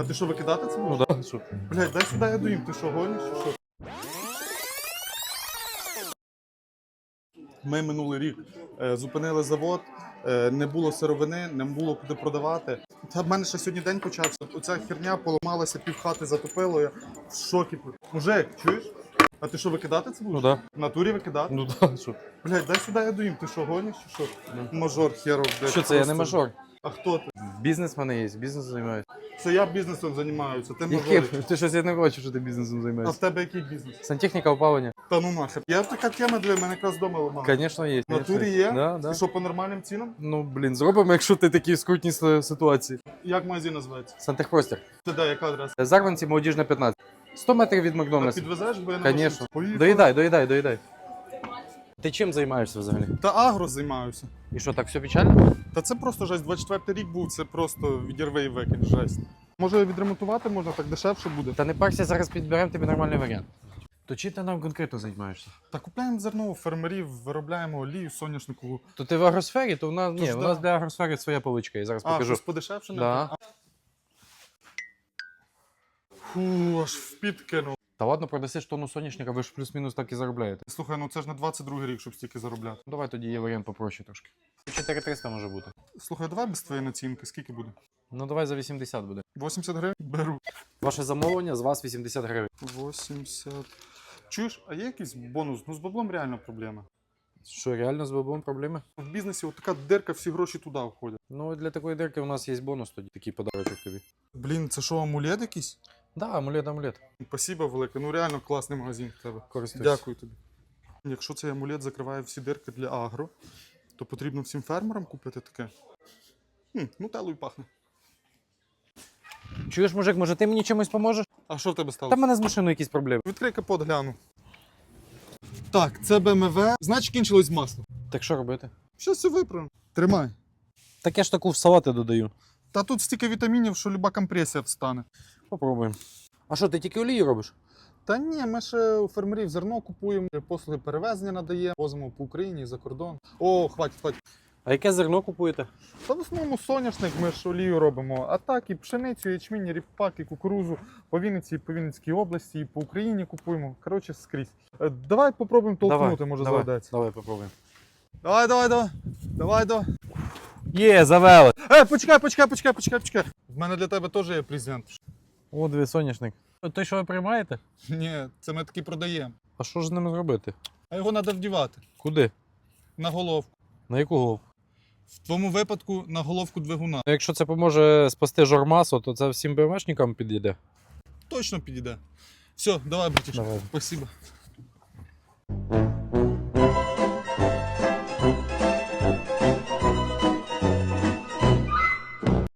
А ти що, викидати це Ну да, що? Блядь, дай сюди я доїм, ти що, гониш чи що? Ми минулий рік е, зупинили завод, е, не було сировини, не було куди продавати. Та в мене ще сьогодні день почався. Оця херня поламалася, півхати затопило. Я в шокі. Мужик, чуєш? А ти що, викидати це будеш? Ну да. В натурі викидати? Ну да, що? Блядь, дай сюди я доїм, ти що, гониш чи що? Мажор херов, блядь. Що це, я не просто. мажор. А хто ти? Бізнес в мене є, бізнесом займаюся. Це я бізнесом займаюся, ти мажор. Яким? Ти щось я не бачу, що ти бізнесом А в займаєшся. тебе який бізнес? Сантехніка опалення? Та ну нахер. Я така тема для мене якраз вдома ламала. Звісно, є. В натурі є? Да, да. І що по нормальним цінам? Ну, блін, зробимо, якщо ти такі скрутні с- ситуації. Як магазин називається? Сантехпростір. Ти де, яка адреса? Зарванці, молодіжна 15. 100 метрів від А Макдональдса. підвезеш, бо я на Звісно. Поїхали. Доїдай, доїдай, доїдай. Ти чим займаєшся взагалі? Та агро займаюся. І що, так все печально? Та це просто жесть. 24 рік був, це просто відірви і викинь, жесть. Може відремонтувати можна, так дешевше буде. Та не парся, зараз підберемо тобі нормальний варіант. То чим ти нам конкретно займаєшся? Та купляємо зерно у фермерів, виробляємо олію соняшникову. То ти в агросфері, то у нас Тож ні, у да. нас для агросфери своя поличка, я зараз А, покажу. щось подешевше? не Да. Фу, аж в піт. Та ладно, продасиш тонну соняшника, ви ж плюс-мінус так і заробляєте. Слухай, ну це ж на 22 рік, щоб стільки заробляти. Ну, Давай тоді є варіант попроще трошки. 4300 може бути. Слухай, давай без твоєї націнки, скільки буде? Ну давай за 80 буде. 80 гривень? Беру. Ваше замовлення з вас 80 гривень. 80. Чуєш, а є якийсь бонус? Ну з баблом реально проблема. Що, реально з баблом проблеми? В бізнесі от така дирка, всі гроші туди входять. Ну, для такої дирки у нас є бонус тоді, такий подарочок тобі. Блін, це що, амулет якийсь? Да, амулет, амулет. Спасибо велике. Ну реально класний магазин в тебе. Користуйся. Дякую тобі. Якщо цей амулет закриває всі дирки для агро, то потрібно всім фермерам купити таке. Хм, ну телою пахне. Чуєш, мужик, може ти мені чимось поможеш? А що в тебе Та стало? в мене з машиною якісь проблеми. Відкрий капот, гляну. Так, це БМВ. Значить, кінчилось масло. Так що робити? Щось все виправимо. Тримай. Так я ж таку в салати додаю. Та тут стільки вітамінів, що люба компресія встане. Попробуємо. А що, ти тільки олію робиш? Та ні, ми ще у фермерів зерно купуємо, послуги перевезення надаємо, возимо по Україні за кордон. О, хватить, хватить. А яке зерно купуєте? Та в основному соняшник ми ж олію робимо, а так і пшеницю, ячмінь, і ріпак, і кукурузу по Вінниці, і по Вінницькій області, і по Україні купуємо. Коротше, скрізь. Е, Давай попробуємо толкнути, може давай, заведеться. давай попробуємо. Давай, давай, давай. Давай, давай. Є, завели. Е, почекай, почекай, почекай, почекай, почекай. В мене для тебе теж є презент. О, дві соняшник. Той, що ви приймаєте? Ні, це ми таки продаємо. А що ж з ними зробити? А його треба вдівати Куди? на головку. На яку голову? В твоєму випадку на головку двигуна. Ну, Якщо це поможе спасти жормасу, то це всім БМшникам підійде. Точно підійде. Все, давай, братішка. Давай. Спасибо.